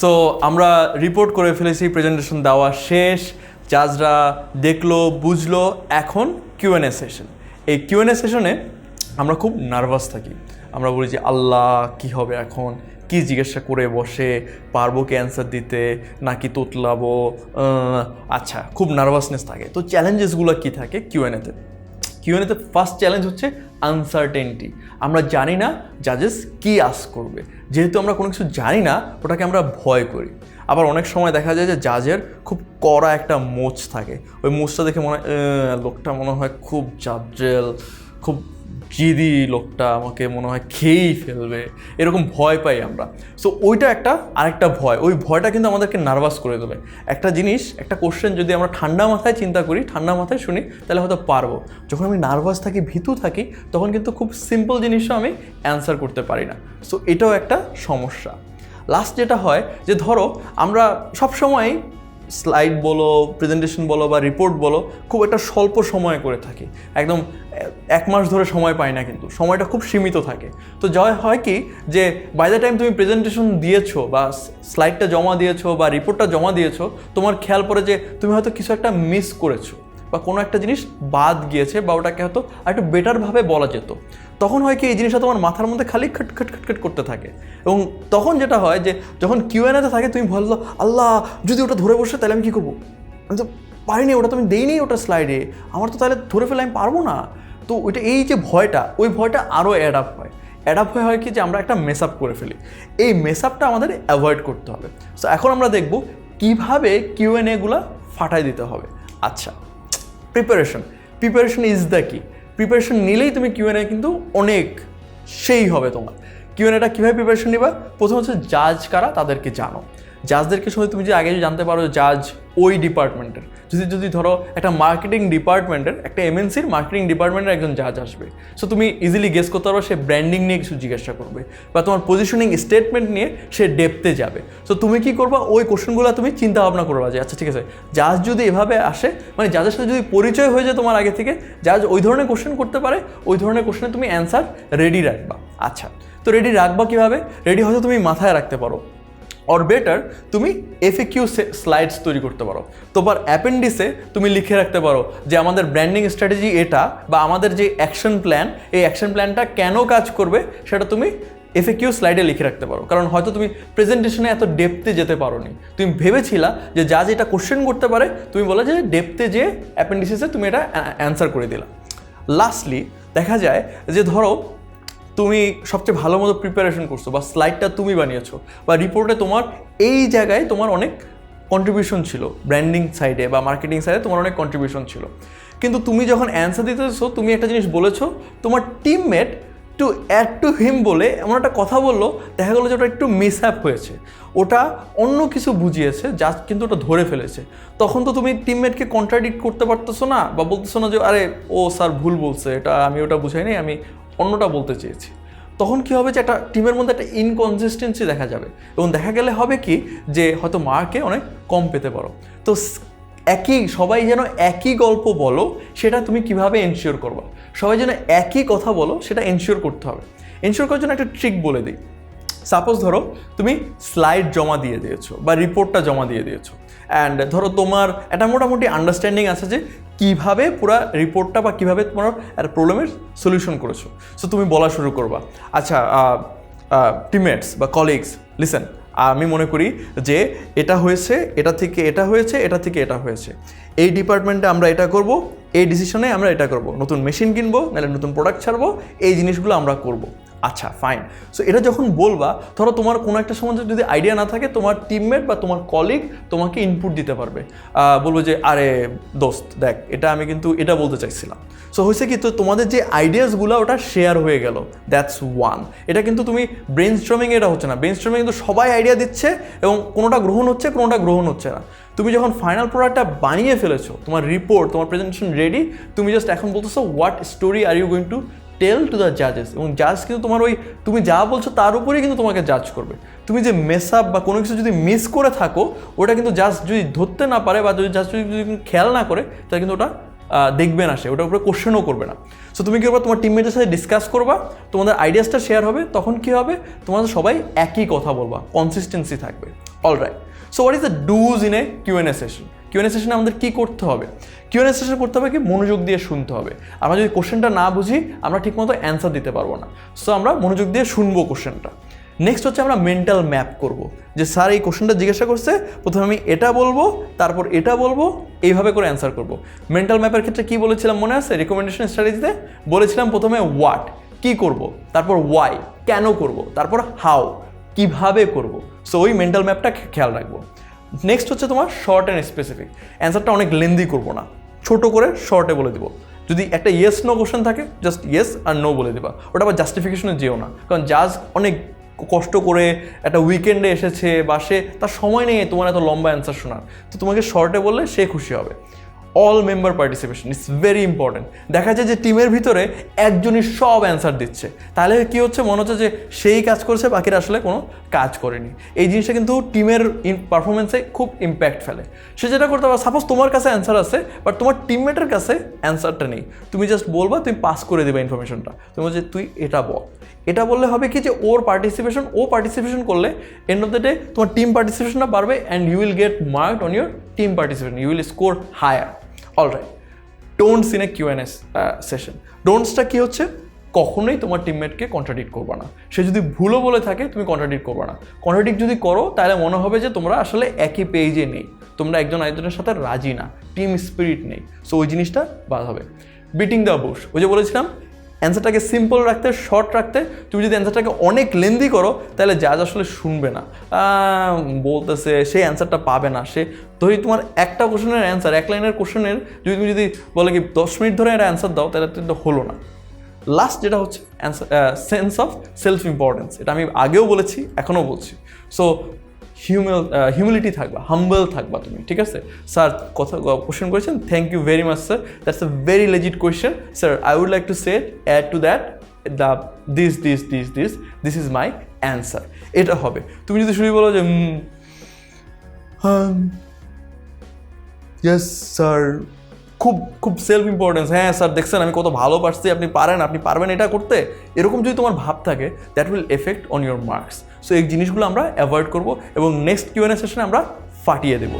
So আমরা report করে ফেলেছি প্রেজেন্টেশন দেওয়া শেষ, জাজরা দেখল, বুঝলো, এখন কিউএনএ সেশন এই কিউএনএ সেশনে আমরা খুব নার্ভাস থাকি। আমরা বলি যে, আল্লাহ, কি হবে এখন? কি জিজ্ঞাসা করে বসে? পারব কি অ্যান্সার দিতে? নাকি তোতলাবো? আচ্ছা খুব নার্ভাসনেস থাকে। তো চ্যালেঞ্জেসগুলো কি থাকে কিউএনএতে কিউএনএতে ফার্স্ট চ্যালেঞ্জ হচ্ছে আনসার্টেনটি আমরা জানি না জাজেস কি আস করবে। যেহেতু আমরা কোনো কিছু জানি না, ওটাকে আমরা ভয় করি। আবার অনেক সময় দেখা যায় যে জাজের খুব কড়া একটা মোচ থাকে। ওই মোচটা দেখে মনে হয় লোকটা মনে হয় খুব জাজেল খুব জিদি লোকটা আমাকে মনে হয় খেয়েই ফেলবে। এরকম ভয় পাই আমরা। সো ওইটা একটা আরেকটা ভয়। ওই ভয়টা কিন্তু আমাদেরকে নার্ভাস করে দেবে। একটা জিনিস, একটা কোশ্চেন যদি আমরা ঠান্ডা মাথায় চিন্তা করি, ঠান্ডা মাথায় শুনি, তাহলে হয়তো পারব। যখন আমি নার্ভাস থাকি, ভীতু থাকি, তখন কিন্তু খুব সিম্পল জিনিসও আমি অ্যান্সার করতে পারি না। সো এটাও একটা সমস্যা। লাস্ট যেটা হয়, যে ধরো, আমরা সবসময় স্লাইড বলো প্রেজেন্টেশন বলো বা রিপোর্ট বলো, খুব একটা স্বল্প সময়ে করে থাকি। একদম এক মাস ধরে সময় পাই না কিন্তু, সময়টা খুব সীমিত থাকে। তো যা হয় কি যে বাই দ্য টাইম তুমি প্রেজেন্টেশন দিয়েছ বা স্লাইডটা জমা দিয়েছ বা রিপোর্টটা জমা দিয়েছ, তোমার খেয়াল পড়ে যে, তুমি হয়তো কিছু একটা মিস করেছ। বা কোনো একটা জিনিস বাদ গিয়েছে বা ওটাকে হয়তো আর একটু বেটারভাবে বলা যেত। তখন হয় কি, এই জিনিসটা তোমার মাথার মধ্যে খালি খট খট খট খট করতে থাকে। এবং তখন যেটা হয় যে, যখন কিউএনএতে থাকে, তুমি বলল আল্লাহ, যদি ওটা ধরে বসে, তাহলে আমি কী করব? আমি তো পারিনি, ওটা তো আমি দেইনি ওটা স্লাইডে আমার তো তাহলে ধরে ফেলে আমি পারব না। তো ওইটা, এই যে ভয়টা, ওই ভয়টা আরও অ্যাড আপ হয়। অ্যাড আপ হয়ে হয় কি যে, আমরা একটা মেস আপ করে ফেলি। এই মেস আপটা আমাদের অ্যাভয়েড করতে হবে। সো এখন আমরা দেখব কীভাবে কিউএনএগুলো ফাটাই দিতে হবে। আচ্ছা প্রিপারেশন প্রিপারেশন ইজ দ্য কি প্রিপারেশন নিলেই তুমি কিউএনএ কিন্তু অনেক সেই হবে তোমার। কিউএনএটা কীভাবে প্রিপারেশন নিবা? প্রথম হচ্ছে জাজ কারা, তাদেরকে জানো। জাজদেরকে সময় তুমি যে আগে জানতে পারো জাজ ওই ডিপার্টমেন্টের যদি যদি ধরো একটা মার্কেটিং ডিপার্টমেন্টের একটা এমএনসির মার্কেটিং ডিপার্টমেন্টের একজন জাজ আসবে। সো তুমি ইজিলি গেস করতে পারো সে ব্র্যান্ডিং নিয়ে কিছু জিজ্ঞাসা করবে বা তোমার পজিশনিং স্টেটমেন্ট নিয়ে সে ডেপতে যাবে। সো তুমি কি করবা? ওই কোশ্চেনগুলো তুমি চিন্তা ভাবনা করবা যে আচ্ছা ঠিক আছে জাজ যদি এভাবে আসে মানে জাজের সাথে যদি পরিচয় হয়ে যায় তোমার আগে থেকে জাজ ওই ধরনের কোশ্চেন করতে পারে, ওই ধরনের কোশ্চেনে তুমি অ্যান্সার রেডি রাখবা। আচ্ছা তো রেডি রাখবা কীভাবে? রেডি হয়তো তুমি মাথায় রাখতে পারো। অর বেটার তুমি এফএকিউ স্লাইডস তৈরি করতে পারো। তোমার অ্যাপেন্ডিসে তুমি লিখে রাখতে পারো যে আমাদের ব্র্যান্ডিং স্ট্র্যাটেজি এটা বা আমাদের যে অ্যাকশন প্ল্যান এই অ্যাকশন প্ল্যানটা কেন কাজ করবে সেটা তুমি এফএকিউ স্লাইডে লিখে রাখতে পারো। কারণ হয়তো তুমি প্রেজেন্টেশনে এত ডেপতে যেতে পারো নি তুমি ভেবেছিলা যে যা যেটা কোশ্চেন করতে পারে, তুমি বলে যে ডেপতে যে অ্যাপেন্ডিসিসে তুমি এটা অ্যান্সার করে দিলা। লাস্টলি দেখা যায় যে ধরো তুমি সবচেয়ে ভালো মতো প্রিপারেশন করছ বা স্লাইডটা তুমি বানিয়েছো বা রিপোর্টে তোমার এই জায়গায় তোমার অনেক কন্ট্রিবিউশন ছিল। ব্র্যান্ডিং সাইডে বা মার্কেটিং সাইডে তোমার অনেক কন্ট্রিবিউশন ছিল। কিন্তু তুমি যখন অ্যান্সার দিতেছো, তুমি একটা জিনিস বলেছ, তোমার teammate to add to him বলে এমন একটা কথা বলল, দেখা গেলো যে ওটা একটু মিস অ্যাপ হয়েছে। ওটা অন্য কিছু বুঝিয়েছে যা কিন্তু ওটা ধরে ফেলেছে। তখন তো তুমি টিমমেটকে কন্ট্রাডিক্ট করতে পারতেছো না বা বলতেছো না যে, আরে, ও স্যার ভুল বলছে, এটা আমি ওটা বুঝাইনি, আমি অন্যটা বলতে চেয়েছি। তখন কি হবে যে একটা টিমের মধ্যে একটা ইনকনসিস্টেন্সি দেখা যাবে এবং দেখা গেলে হবে কি যে হয়তো মার্কে অনেক কম পেতে পারো। তো একই, সবাই যেন একই গল্প বলো, সেটা তুমি কীভাবে এনশিওর করবা? সবাই যেন একই কথা বলো, সেটা এনশিওর করতে হবে। এনশিওর করার জন্য একটা ট্রিক বলে দিই। সাপোজ ধরো, তুমি স্লাইড জমা দিয়ে দিয়েছ বা রিপোর্টটা জমা দিয়ে দিয়েছ। অ্যান্ড ধরো তোমার একটা মোটামুটি আন্ডারস্ট্যান্ডিং আছে যে কীভাবে পুরো রিপোর্টটা বা কীভাবে তোমার একটা প্রবলেমের সলিউশন করেছ। সো তুমি বলা শুরু করবা। আচ্ছা টিমেটস বা কলিগস লিসেন আমি মনে করি যে এটা হয়েছে, এটা থেকে এটা হয়েছে, এটা থেকে এটা হয়েছে। এই ডিপার্টমেন্টে আমরা এটা করব এই ডিসিশনে আমরা এটা করব। নতুন মেশিন কিনবো, নাহলে নতুন প্রোডাক্ট ছাড়বো, এই জিনিসগুলো আমরা করব। আচ্ছা ফাইন সো এটা যখন বলবা, ধরো তোমার কোনো একটা সময় যদি আইডিয়া না থাকে, তোমার টিমমেট বা তোমার কলিগ তোমাকে ইনপুট দিতে পারবে। বলব যে, আরে, দোস্ত, দেখ, এটা আমি কিন্তু এটা বলতে চাইছিলাম। সো হয়েছে কি, তো তোমাদের যে আইডিয়াসগুলো ওটা শেয়ার হয়ে গেল। দ্যাটস ওয়ান এটা কিন্তু তুমি ব্রেন স্ট্রমিং এটা হচ্ছে না। ব্রেন স্ট্রমিং কিন্তু সবাই আইডিয়া দিচ্ছে এবং কোনোটা গ্রহণ হচ্ছে, কোনোটা গ্রহণ হচ্ছে না। তুমি যখন ফাইনাল প্রোডাক্টটা বানিয়ে ফেলেছো, তোমার রিপোর্ট তোমার প্রেজেন্টেশন রেডি তুমি জাস্ট এখন বলতেছো what story are you going to tell to the জাজেস এবং জাজ কিন্তু তোমার ওই, তুমি যা বলছো তার উপরেই কিন্তু তোমাকে জাজ করবে। তুমি যে মেস আপ বা কোনো কিছু যদি মিস করে থাকো, ওটা কিন্তু জাজ যদি ধরতে না পারে বা যদি জাজ যদি খেয়াল না করে, তাহলে কিন্তু ওটা দেখবে না সে, ওটার উপরে কোশ্চেনও করবে না। সো তুমি কী করবা? তোমার টিমমেটের সাথে ডিসকাস করবা, তোমাদের আইডিয়াসটা শেয়ার হবে, তখন কি হবে? তোমাদের সবাই একই কথা বলবা কনসিস্টেন্সি থাকবে। All right so what is the dos in a Q and A session Q and A সেশনে আমাদের কী করতে হবে? কিউএনএ সেশন করতে হবে কি? মনোযোগ দিয়ে শুনতে হবে। আমরা যদি কোশ্চেনটা না বুঝি, আমরা ঠিকমতো অ্যান্সার দিতে পারব না। সো আমরা মনোযোগ দিয়ে শুনব কোশ্চেনটা নেক্সট হচ্ছে আমরা মেন্টাল ম্যাপ করব। যে স্যার এই কোশ্চেনটা জিজ্ঞাসা করছে, প্রথমে আমি এটা বলব, তারপর এটা বলব, এইভাবে করে অ্যান্সার করব। মেন্টাল ম্যাপের ক্ষেত্রে কি বলেছিলাম মনে আছে? রেকমেন্ডেশন স্ট্র্যাটেজিতে বলেছিলাম প্রথমে হোয়াট কি করব? তারপর ওয়াই কেন করব? তারপর হাউ কীভাবে করব? সো ওই মেন্টাল ম্যাপটা খেয়াল রাখব। নেক্সট হচ্ছে তোমার শর্ট অ্যান্ড স্পেসিফিক অ্যান্সারটা অনেক লেন্দি করব না। ছোট করে শর্টে বলে দিব। যদি একটা ইয়েস নো কোশ্চেন থাকে জাস্ট ইয়েস আর নো বলে দিবা। ওটা আবার জাস্টিফিকেশনে যেও না। কারণ জাজ অনেক কষ্ট করে একটা উইকেন্ডে এসেছে বা সে তার সময় নেই তোমার এত লম্বা অ্যান্সার শোনার। তো তোমাকে শর্টে বললে সে খুশি হবে। All member participation it's very important দেখা যায় যে টিমের ভিতরে একজনই সব অ্যান্সার দিচ্ছে। তাহলে কি হচ্ছে? মনে হচ্ছে যে সেই কাজ করছে, বাকিরা আসলে কোনো কাজ করেনি। এই জিনিসটা কিন্তু টিমের পারফরমেন্সে খুব ইম্প্যাক্ট ফেলে। সে যেটা করতে পারে সাপোজ তোমার কাছে অ্যান্সার আছে বাট তোমার টিমমেটের কাছে অ্যান্সারটা নেই। তুমি জাস্ট বলবা, তুমি পাস করে দেবে ইনফরমেশনটা তুমি যে, তুই এটা বল। এটা বললে হবে কি যে, ওর পার্টিসিপেশন ও পার্টিসিপেশন করলে এন্ড অফ দ্য ডে তোমার টিম পার্টিসিপেশনটা বাড়বে and you will get marked on your team participation you will score higher all right don'ts in a Q and As session ডোন্টসটা কী হচ্ছে? কখনোই তোমার টিমমেটকে কন্ট্রাডিক্ট করবে না। সে যদি ভুলও বলে থাকে, তুমি কন্ট্রাডিক্ট করবে না। কন্ট্রাডিক্ট যদি করো, তাহলে মনে হবে যে তোমরা আসলে একই পেজে নেই। তোমরা একজন আরেকজনের সাথে রাজি না। টিম স্পিরিট নেই। সো ওই জিনিসটা বাদ হবে। বিটিং দ্য বুশ ওই যে বলেছিলাম অ্যান্সারটাকে সিম্পল রাখতে শর্ট রাখতে, তুমি যদি অ্যান্সারটাকে অনেক লেন্দি করো, তাহলে জাজ আসলে শুনবে না। বলতেছে সেই অ্যান্সারটা পাবে না। সে, ধরি তোমার একটা কোশ্চেনের অ্যান্সার এক লাইনের কোশ্চেনের যদি তুমি যদি বলে কি, দশ মিনিট ধরে একটা অ্যান্সার দাও, তাহলে তো হলো না। লাস্ট যেটা হচ্ছে answer sense of self importance এটা আমি আগেও বলেছি, এখনও বলছি। সো হিউমেল হিউমিলিটি থাকবা হাম্বল থাকবা তুমি, ঠিক আছে? স্যার কথা কোশ্চেন করেছেন? Thank you very much sir that's a very legit question sir I would like to say add to that the this this this this this is my answer এটা হবে। তুমি যদি শুরু বলো যে ইয়েস স্যার খুব খুব সেলফ ইম্পর্টেন্স হ্যাঁ স্যার দেখছেন, আমি কত ভালো পারছি, আপনি পারেন, আপনি পারবেন এটা করতে। এরকম যদি তোমার ভাব থাকে that will effect on your marks so এই জিনিসগুলো আমরা অ্যাভয়েড করব এবং নেক্সট কিউএনএ সেশনে আমরা ফাটিয়ে দেবো।